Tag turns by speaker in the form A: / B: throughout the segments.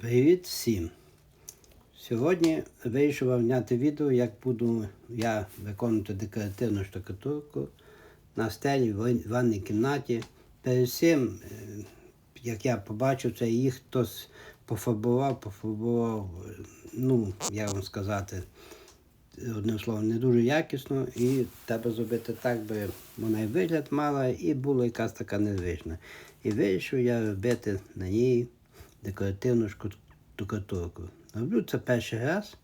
A: Привіт всім! Сьогодні вирішив зняти відео, як буду я виконувати декоративну штукатурку на стелі в ванній кімнаті. Перед цим, е, як я побачив, це їх хтось пофарбував, пофарбував, е, ну, як вам сказати, одним словом, не дуже якісно, і треба зробити так, би вона і вигляд мала, і була якась така незвична. І вирішив я робити на ній декоративну штукатурку. Роблю це перший раз,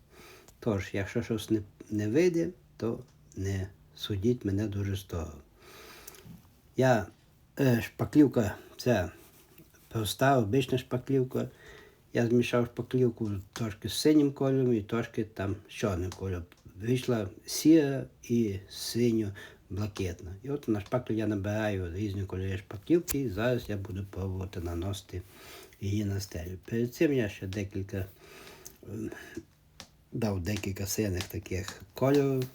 A: тож, якщо щось не, не вийде, то не судіть мене дуже строго. Я е, шпаклівка це проста, обична шпаклівка. Я змішав шпаклівку трошки з синім кольором і трошки там з чорним кольором. Вийшла сіра і синьо-блакитна. І от на шпаклю я набираю різні кольори шпаклівки, і зараз я буду пробувати наносити її на стелю. Перед цим я ще декілька е, дав декілька синих таких кольорів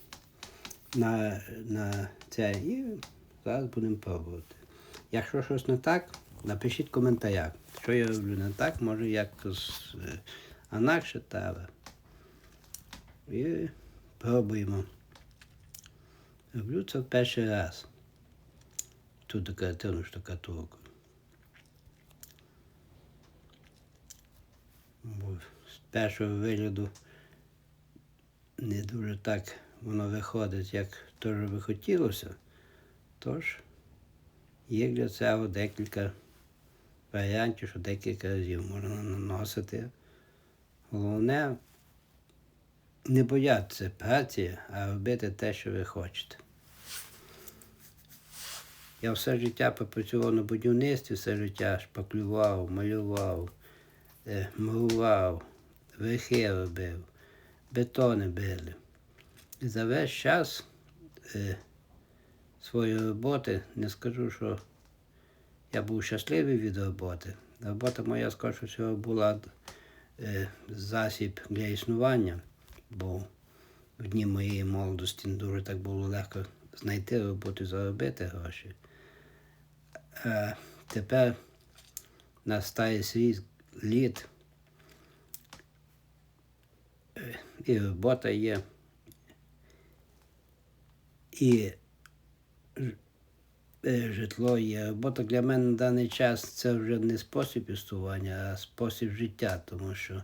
A: на, на це і зараз будемо пробувати. Якщо щось не так, напишіть в коментарях. Що я роблю не так, може якось е, інакше треба. І пробуємо. Роблю це в перший раз. Ту декоративну штукатурку. Бо з першого вигляду не дуже так воно виходить, як теж би хотілося. Тож є для цього декілька варіантів, що декілька разів можна наносити. Головне не боятися праці, а робити те, що ви хочете. Я все життя попрацював на будівництві, все життя шпаклював, малював, мурував, верхи робив, бетони били. І за весь час е, своєї роботи не скажу, що я був щасливий від роботи. Робота моя, скоріше всього, була е, засіб для існування, бо в дні моєї молодості не дуже так було легко знайти роботу заробити гроші. А тепер на старість літ е, і робота є, і е, житло є. Робота для мене на даний час це вже не спосіб існування, а спосіб життя, тому що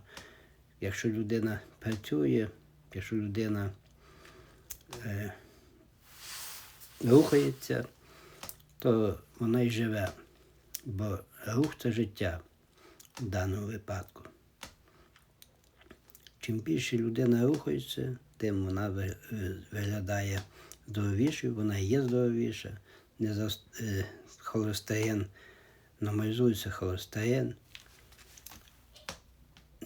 A: якщо людина працює, якщо людина е, рухається, то вона й живе. Бо рух це життя в даному випадку. Чим більше людина рухається, тим вона виглядає здоровішою, вона є здоровіша. Не за е, холестерин, нормалізується холестерин,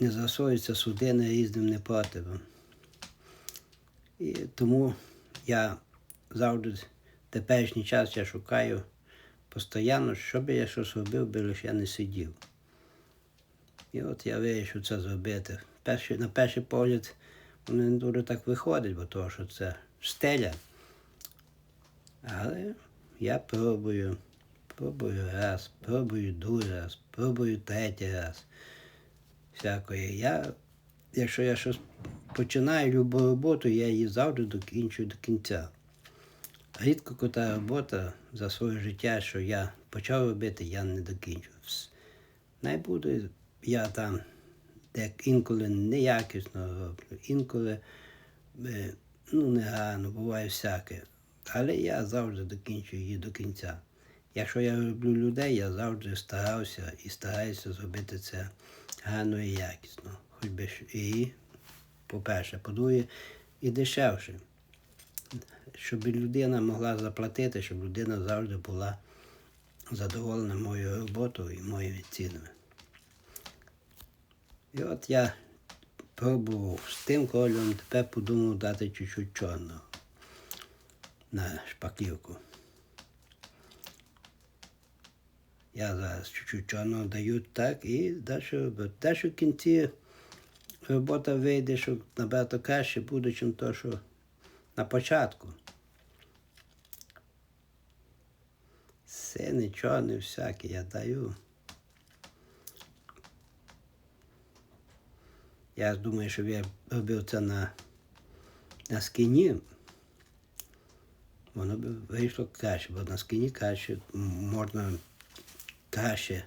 A: не засоюються судини різним непротивом. І тому я завжди в теперішній час я шукаю постійно, щоб я щось робив, би лише я не сидів. І от я вирішив це зробити. Перший, на перший погляд воно не дуже так виходить, бо того, що це стеля. Але я пробую, пробую раз, пробую другий раз, пробую третій раз. Всякої. Я, якщо я щось починаю любу роботу, я її завжди докінчую до кінця. Рідко кота робота за своє життя, що я почав робити, я не докінчу. Буду я там як інколи неякісно роблю, інколи ну, негарно, буває всяке. Але я завжди докінчую її до кінця. Якщо я роблю людей, я завжди старався і стараюся зробити це гарно і якісно. Хоч би і, по-перше, по-друге, і дешевше щоб людина могла заплатити, щоб людина завжди була задоволена моєю роботою і моїми цінами. І от я пробував з тим кольором, тепер подумав дати чуть-чуть чорного на шпаклівку. Я зараз чуть-чуть чорного даю так і далі. Те, що в кінці робота вийде, що набагато краще буде, ніж то, що на початку. Сини, чорний всякий я даю. Я думаю, що я робив це на, на скіні. Воно б вийшло краще, бо на скіні краще можна краще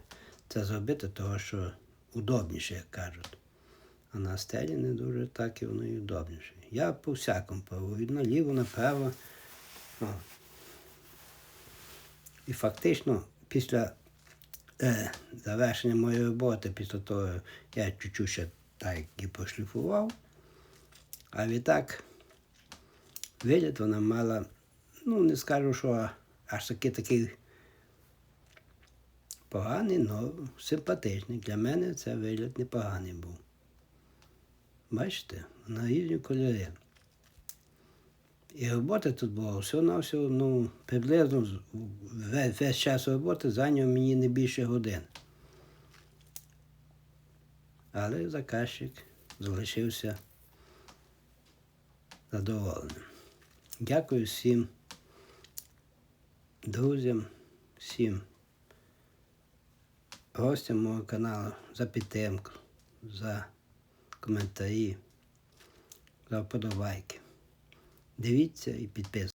A: це зробити, тому що удобніше, як кажуть. А на стелі не дуже так і воно і удобніше. Я по всякому пробував, наліво, направо. О. І фактично після е, завершення моєї роботи, після того я чуть-чуть ще так і пошліфував. А відтак вигляд вона мала, ну не скажу, що аж такий такий поганий, але симпатичний. Для мене це вигляд непоганий був. Бачите, на різні кольори. І роботи тут було всього на всього, ну, приблизно весь час роботи зайняв мені не більше годин. Але заказчик залишився задоволеним. Дякую всім друзям, всім гостям мого каналу за підтримку, за коментарі, за вподобайки. Дивіться і підписуйтесь.